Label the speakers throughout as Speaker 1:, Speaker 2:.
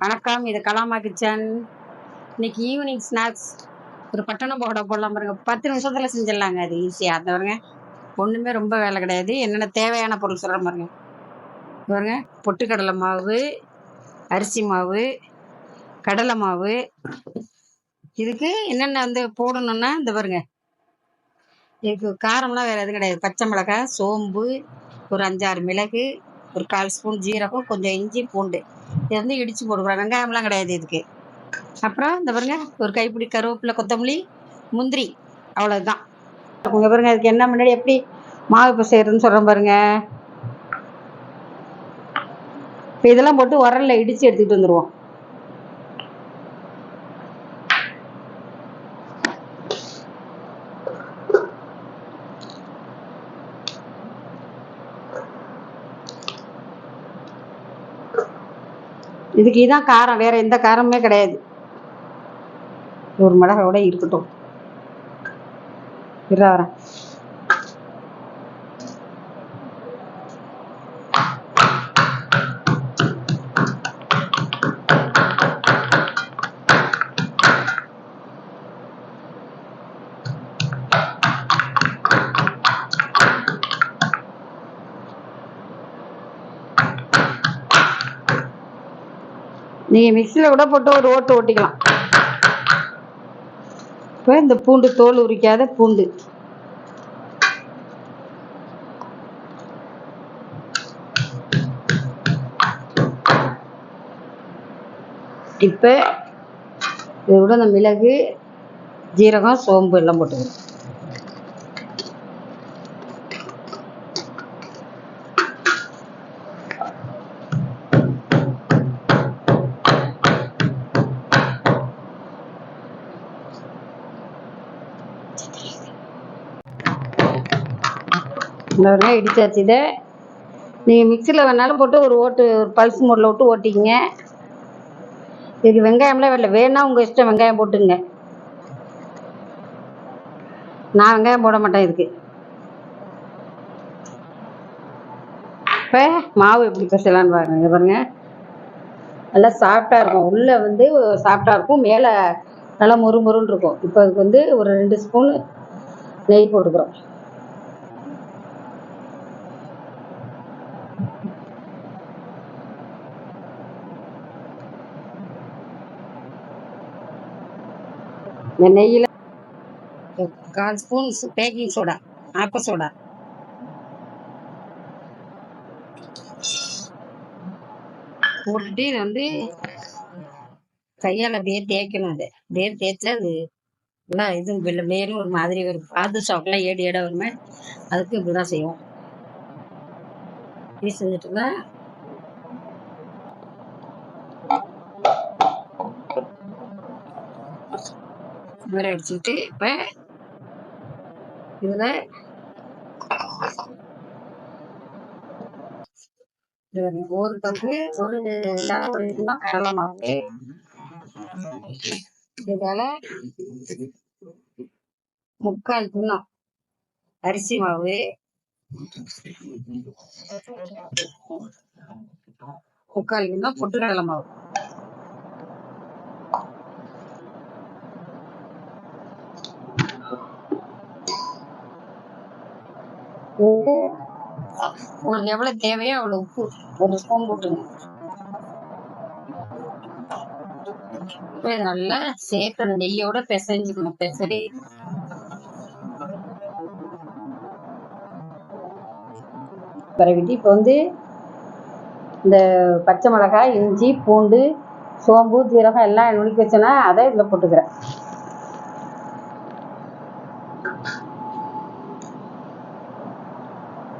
Speaker 1: வணக்கம் இது கலாமா கிச்சன். இன்னைக்கு ஈவினிங் ஸ்நாக்ஸ் ஒரு பட்டணம் போட போடலாம் பாருங்க. பத்து நிமிஷத்தில் செஞ்சிடலாங்க. அது ஈஸியாக அந்த பாருங்க. ஒன்றுமே ரொம்ப வேலை கிடையாது. என்னென்ன தேவையான பொருள் சொல்கிற பாருங்க. பாருங்க. பொட்டுக்கடலை மாவு அரிசி மாவு கடலை மாவு. இதுக்கு என்னென்ன வந்து போடணும்னா இந்த பாருங்க. இதுக்கு காரம்லாம் வேறு எதுவும் கிடையாது. பச்சை மிளகாய் சோம்பு ஒரு அஞ்சாறு மிளகு ஒரு கால் ஸ்பூன் ஜீரகம் கொஞ்சம் இஞ்சி பூண்டு. இதை வந்து இடித்து போட்டுக்கிறோம் வெங்காயம்லாம் கிடையாது இதுக்கு. அப்புறம் இந்த பாருங்க ஒரு கைப்பிடி கருவேப்பிலை கொத்தமல்லி முந்திரி அவ்வளோதான் இங்கே பாருங்க அதுக்கு என்ன முன்னாடி எப்படி மாவு இப்போ செய்கிறதுன்னு சொல்கிறேன் பாருங்க. இப்போ இதெல்லாம் போட்டு உரல்ல இடித்து எடுத்துக்கிட்டு வந்துடுவோம் இதுக்கு இதான் காரம். வேற எந்த காரமுமே கிடையாது. ஒரு மிளகோட இருக்கட்டும். இருவரேன் நீங்கள் மிக்சியில் கூட போட்டு ஒரு ஓட்டு ஓட்டிக்கலாம். இப்போ இந்த பூண்டு தோல் உரிக்காத பூண்டு. இப்போ இதை விட இந்த மிளகு ஜீரகம் சோம்பு எல்லாம் போட்டுக்கணும். இந்த இடிச்சாச்சு இதை நீங்கள் மிக்சியில் வேணாலும் போட்டு ஒரு ஓட்டு ஒரு பல்ஸ் மோட்டில் விட்டு ஓட்டிக்கிங்க. இதுக்கு வெங்காயம்லாம் வரல. வேணா உங்கள் இஷ்டம் வெங்காயம் போட்டுங்க. நான் வெங்காயம் போட மாட்டேன் இதுக்கு. இப்போ மாவு எப்படி பிசையலான்னு பாருங்க இங்க பாருங்க. நல்லா சாஃப்டாக இருக்கும். உள்ளே வந்து சாஃப்டாக இருக்கும். மேலே நல்லா மொறு மொறுன்னு இருக்கும். இப்போ அதுக்கு வந்து ஒரு ரெண்டு ஸ்பூன் நெய் போட்டுக்கிறோம். இந்த நெய்யில் கால் ஸ்பூன் பேக்கிங் சோடா ஆப்ப சோடா. போட்டுட்டு வந்து கையால் அப்படியே தேய்க்கணும் அதை. அப்படியே தேய்ச்சா அது நல்லா இது வெள்ளை வேறும் ஒரு மாதிரி ஒரு பாது சாப்பிட்லாம் ஏடு ஏடா வருமே அதுக்கு இப்படி தான் செய்வோம். இப்படி செஞ்சுட்டு தான் ஊற அடிச்சுட்டு இப்போ இதில் ஒரு பங்கு ஒரு கடலை மாவு. இதால முக்கால் கிண்ணம் அரிசி மாவு. முக்கால் கிண்ணம் பொட்டுக்கடலை மாவு. உங்களுக்கு எவ்வளவு தேவையோ அவ்வளவு உப்பு. ஒரு ஸ்பூன் போட்டுங்க நல்லா சேர்த்து நெய்யோட பிசைஞ்சுக்கணும். பிசறி பிறகுட்டு இப்போ வந்து இந்த பச்சை மிளகாய் இஞ்சி பூண்டு சோம்பு ஜீரகம் எல்லாம் நுணுக்கி வச்சேன்னா அதை இதில் போட்டுக்கிறேன்.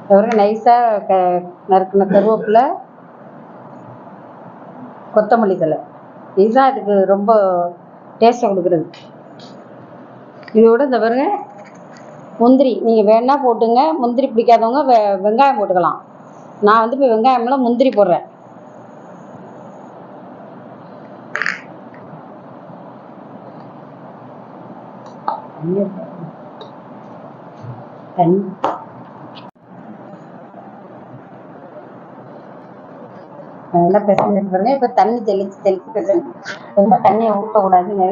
Speaker 1: தவிர நைஸாக க நறுக்கின கருவேப்பிலை கொத்தமல்லி தலை இதுதான் இதுக்கு ரொம்ப டேஸ்ட்டை கொடுக்குறது. இதோட இந்த பாருங்க முந்திரி. நீங்கள் வேணா போட்டுங்க. முந்திரி பிடிக்காதவங்க வெ வெங்காயம் போட்டுக்கலாம். நான் வந்து இப்போ வெங்காயம்லாம் முந்திரி போடுறேன். தண்ணி. நல்லா பேசுறேன் பாருங்க. இப்போ தண்ணி தெளிச்சு தெளிச்சு ரொம்ப தண்ணியை ஊற்றக்கூடாதுங்க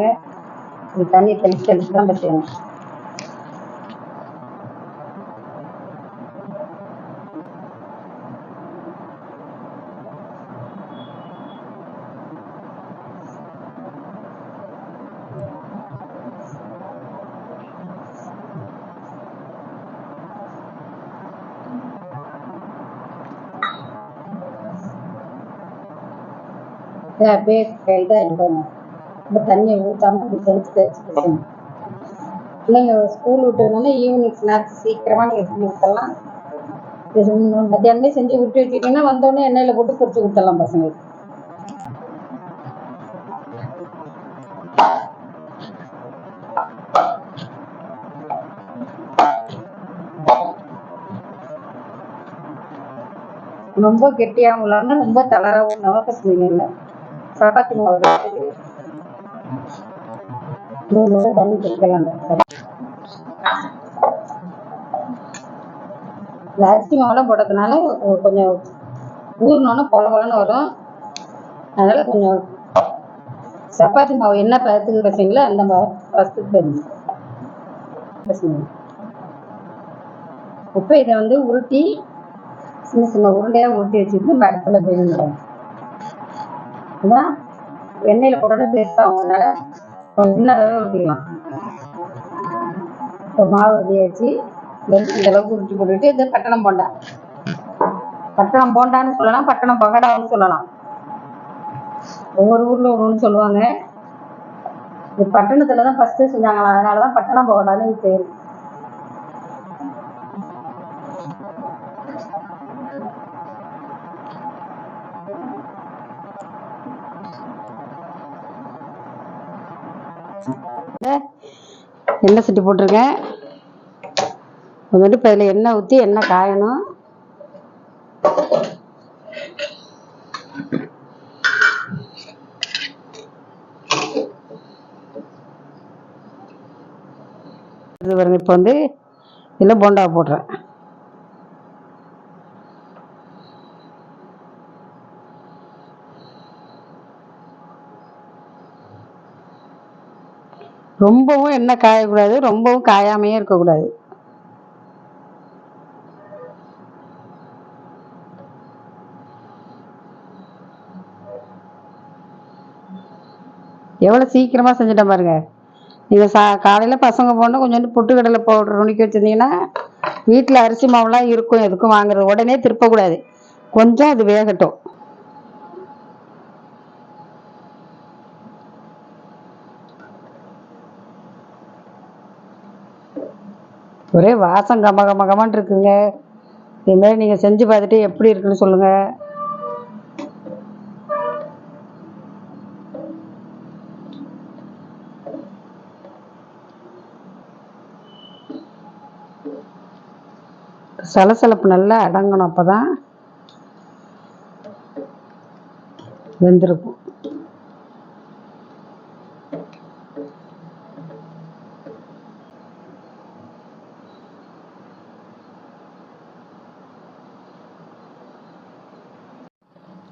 Speaker 1: தண்ணி தெளிச்சு தெளிச்சு தான் பேசுவேன் அப்படியே கையில் தான் எடுக்கணும் ரொம்ப தண்ணியை ஊற்றாம அப்படி செஞ்சு தெளிச்சு பிள்ளைங்க ஸ்கூல் விட்டதுனால ஈவினிங் ஸ்நாக்ஸ் சீக்கிரமாக நீங்கள் செஞ்சு கொடுத்துடலாம். மத்தியானமே செஞ்சு விட்டு வச்சுட்டீங்கன்னா வந்தோடனே எண்ணெயில் போட்டு பொறிச்சு கொடுத்துடலாம் பசங்களுக்கு. ரொம்ப கெட்டியாகவும் இல்லாமல் ரொம்ப தளரவும் இல்லாமல் பசங்க இல்லை சப்பாத்தி மாவு தண்ணி இந்த அரிசி மாவுலாம் போட்டதுனால கொஞ்சம் ஊறினோன்னு பொல பொலன்னு வரும். அதனால கொஞ்சம் சப்பாத்தி மாவு என்ன பதத்துக்கு பசங்களோ அந்த மாவு பதத்துக்கு பசங்க இப்போ இதை வந்து உருட்டி சின்ன சின்ன உருண்டையாக உருட்டி வச்சுட்டு மரத்தில் போயிருந்தோம் அதான் எண்ணெயில் போட்டோட பெருசாக அவங்கனால சின்னதாகவே ஊற்றிக்கலாம் இப்போ மாவு ரெடியாச்சு இந்த அளவுக்கு உருட்டி போட்டுட்டு இது பட்டணம் போண்டா. பட்டணம் போண்டான்னு சொல்லலாம் பட்டணம் பகடான்னு சொல்லலாம். ஒவ்வொரு ஊரில் ஒன்று சொல்லுவாங்க. இது பட்டணத்தில் தான் ஃபஸ்ட்டு செஞ்சாங்களாம். அதனால தான் பட்டணம் பகடான்னு இது பேர். எண்ணெய் சட்டி போட்டிருக்கேன் வந்துட்டு இப்போ இதில் எண்ணெய் ஊற்றி எண்ணெய் காயணும். இது பாருங்க இப்போ வந்து இதில் போண்டா போடுறேன். ரொம்பவும் எண்ணெய் காயக்கூடாது ரொம்பவும் காயாமையே இருக்கக்கூடாது. எவ்வளோ சீக்கிரமாக செஞ்சுட்டேன் பாருங்க. நீங்கள் சா காலையில் பசங்க போனால் கொஞ்சோண்டு பொட்டுக்கடலை பவுடர் நுணுக்கி வச்சுருந்தீங்கன்னா வீட்டில் அரிசி மாவுலாம் இருக்கும் எதுக்கும் வாங்குறது. உடனே திருப்பக்கூடாது. கொஞ்சம் அது வேகட்டும். ஒரே வாசம் கம கம கமன்னு இருக்குங்க. இதுமாரி நீங்கள் செஞ்சு பார்த்துட்டு எப்படி இருக்குன்னு சொல்லுங்கள் சலசலப்பு நல்லா அடங்கணும் அப்போ தான் வெந்திருக்கும்.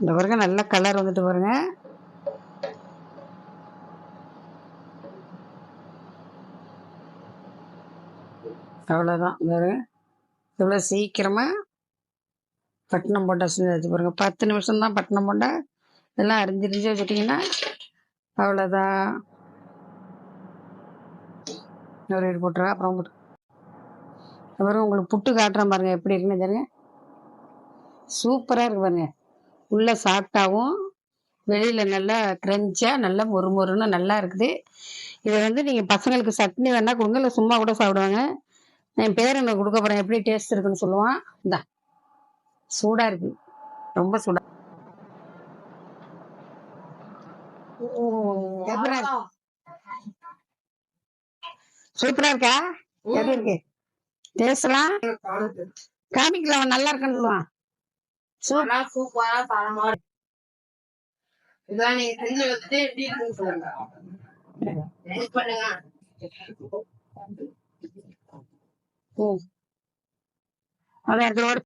Speaker 1: இந்த பாருங்க நல்ல கலர் வந்துட்டு பாருங்க. அவ்வளோதான் பாருங்க. இவ்வளோ சீக்கிரமாக பட்டணம் போண்டா செஞ்சாச்சு பாருங்க. பத்து நிமிஷம்தான் பட்டணம் போண்டா இதெல்லாம் அரிஞ்சு வச்சுட்டிங்கன்னா அவ்வளோதான் ஒரு இது போட்டுருவேன் அப்புறம் போட்டு. அப்புறம் உங்களுக்கு புட்டு காட்டுறேன் பாருங்க எப்படி இருக்குன்னு தெரியுங்க சூப்பராக இருக்கு பாருங்க. உள்ளே சாஃப்டாகவும் வெளியில் நல்லா க்ரன்ச்சாக நல்லா மொறு மொறுன்னு நல்லா இருக்குது இதை வந்து நீங்கள் பசங்களுக்கு சட்னி வேணால் கொடுங்க இல்லை சும்மா கூட சாப்பிடுவாங்க என் பேரனை கொடுக்க போகிறேன் எப்படி டேஸ்ட் இருக்குன்னு சொல்லுவான் இந்தா சூடாக இருக்கு ரொம்ப சூடா எப்படிடா இருக்கு? சூப்பரா இருக்கா எப்படி இருக்கு டேஸ்ட்லாம் காமிக்கலாம் நல்லா இருக்குன்னு சொல்லுவான் சூப்பர்
Speaker 2: சூப்பரா தரமா இருக்கு இதான் நீங்க செஞ்சு வச்சுட்டு எப்படி இருக்குன்னு சொல்லுங்க. பண்ணுங்க.
Speaker 1: அதான்